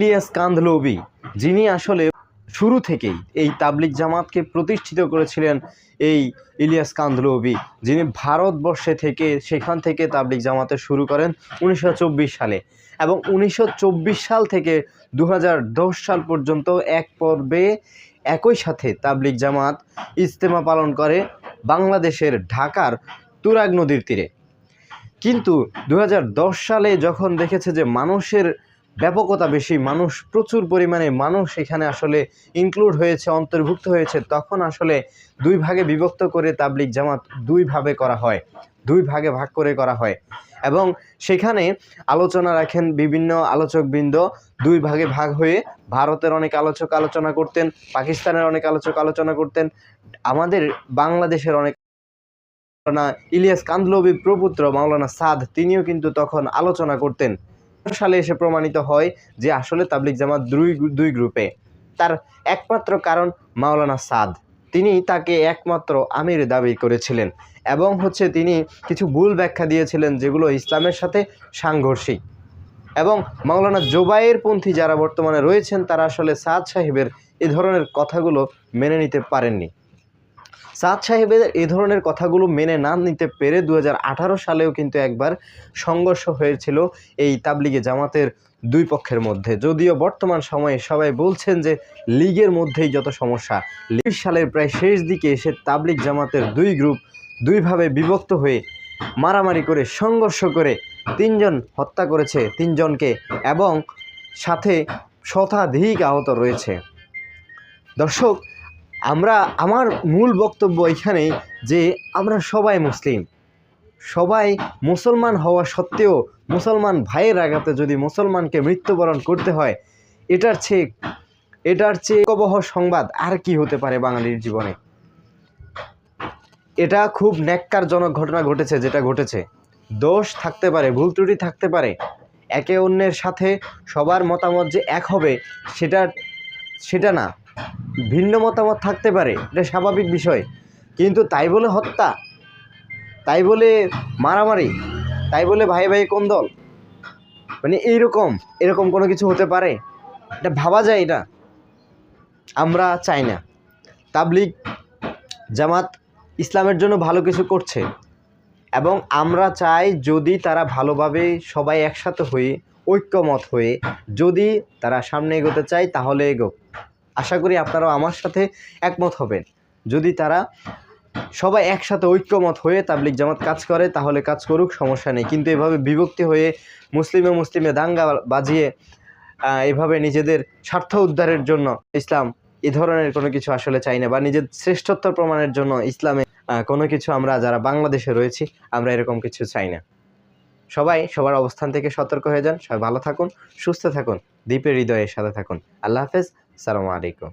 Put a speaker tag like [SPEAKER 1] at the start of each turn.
[SPEAKER 1] ইলিয়াস কান্ধলবি, যিনি আসলে শুরু থেকেই এই তাবলিক জামাতকে প্রতিষ্ঠিত করেছিলেন এই ইলিয়াস কান্ধলবি, যিনি ভারতবর্ষে থেকে, সেখান থেকে তাবলিক জামাতে শুরু করেন উনিশশো চব্বিশ সালে। এবং উনিশশো চব্বিশ সাল থেকে দু হাজার দশ সাল পর্যন্ত এক পর্বে একই সাথে তাবলিক জামাত ইজতেমা পালন করে বাংলাদেশের ঢাকার তুরাগ নদীর তীরে। কিন্তু দু হাজার দশ সালে যখন দেখেছে যে মানুষের ব্যাপকতা বেশি। মানুষ প্রচুর পরিমাণে, মানুষ এখানে আসলে ইনক্লুড হয়েছে, অন্তর্ভুক্ত হয়েছে। তখন আসলে দুই ভাগে বিভক্ত করে তাবলিক জামাত দুই ভাবে করা হয়। দুই ভাগে ভাগ করে করা হয়। এবং সেখানে আলোচনা রাখেন বিভিন্ন আলোচকবৃন্দ। দুই ভাগে ভাগ হয়ে ভারতের অনেক আলোচক আলোচনা করতেন, পাকিস্তানের অনেক আলোচক আলোচনা করতেন, আমাদের বাংলাদেশের অনেক ইলিয়াস কান্দলবির প্রপুত্র মাওলানা সাদ, তিনিও কিন্তু তখন আলোচনা করতেন। সালে এসে প্রমাণিত হয় যে আসলে তাবলিক জামাত দুই দুই গ্রুপে। তার একমাত্র কারণ মাওলানা সাদ। তিনি তাকে একমাত্র আমির দাবি করেছিলেন এবং হচ্ছে তিনি কিছু ভুল ব্যাখ্যা দিয়েছিলেন যেগুলো ইসলামের সাথে সাংঘর্ষিক। এবং মাওলানা জোবাইয়ের পন্থী যারা বর্তমানে রয়েছেন তারা আসলে সাদ সাহেবের এ ধরনের কথাগুলো মেনে নিতে পারেননি। সাদ সাহেবের এ ধরনের কথাগুলো মেনে না নিতে পেরে দু হাজার আঠারো সালেও কিন্তু একবার সংঘর্ষ হয়েছিল এই তাবলিগে জামাতের দুই পক্ষের মধ্যে। যদিও বর্তমান সময়ে সবাই বলছেন যে লীগের মধ্যেই যত সমস্যা, লিগ সালের প্রায় শেষ দিকে এসে তাবলিগ জামাতের দুই গ্রুপ দুইভাবে বিভক্ত হয়ে মারামারি করে সংঘর্ষ করে তিনজন হত্যা করেছে তিনজনকে এবং সাথে শতাধিক আহত রয়েছে। দর্শক আমরা, আমার মূল বক্তব্য এখানে যে আমরা সবাই মুসলিম। সবাই মুসলমান হওয়া সত্ত্বেও মুসলমান ভাইয়ের আঘাতে যদি মুসলমানকে মৃত্যুবরণ করতে হয়, এটার চেয়ে এটার চেয়ে কবহ সংবাদ আর কি হতে পারে বাঙালির জীবনে? এটা খুব ন্যাক্কারজনক ঘটনা ঘটেছে যেটা ঘটেছে। দোষ থাকতে পারে, ভুল ত্রুটি থাকতে পারে। একে অন্যের সাথে সবার মতামত যে এক হবে সেটা সেটা না। ভিন্ন মতামত থাকতে পারে, এটা স্বাভাবিক বিষয়। কিন্তু তাই বলে হত্যা, তাই বলে মারামারি, তাই বলে ভাই ভাই কোন দল? মানে এইরকম, এরকম কোনো কিছু হতে পারে? এটা ভাবা যায় না। আমরা চাই না। তাবলিগ জামাত ইসলামের জন্য ভালো কিছু করছে। এবং আমরা চাই যদি তারা ভালোভাবে সবাই একসাথে হয়ে, ঐক্যমত হয়ে যদি তারা সামনে এগোতে চায়, তাহলে এগোক। আশা করি আপনারাও আমার সাথে একমত হবেন। যদি তারা সবাই একসাথে ঐক্যমত হয়ে তাবলিক জামাত কাজ করে, তাহলে কাজ করুক, সমস্যা নেই। কিন্তু এভাবে বিভক্তি হয়ে মুসলিমে মুসলিমে দাঙ্গা বাজিয়ে এভাবে নিজেদের স্বার্থ উদ্ধারের জন্য ইসলাম এ ধরনের কোনো কিছু আসলে চাই না, বা নিজের শ্রেষ্ঠত্ব প্রমাণের জন্য ইসলামে কোনো কিছু আমরা যারা বাংলাদেশে রয়েছি, আমরা এরকম কিছু চাই না। সবাই সবার অবস্থান থেকে সতর্ক হয়ে যান, সবাই ভালো থাকুন, সুস্থ থাকুন, দ্বীপের হৃদয়ের সাথে থাকুন। আল্লাহ হাফেজ, সালামু আলাইকুম।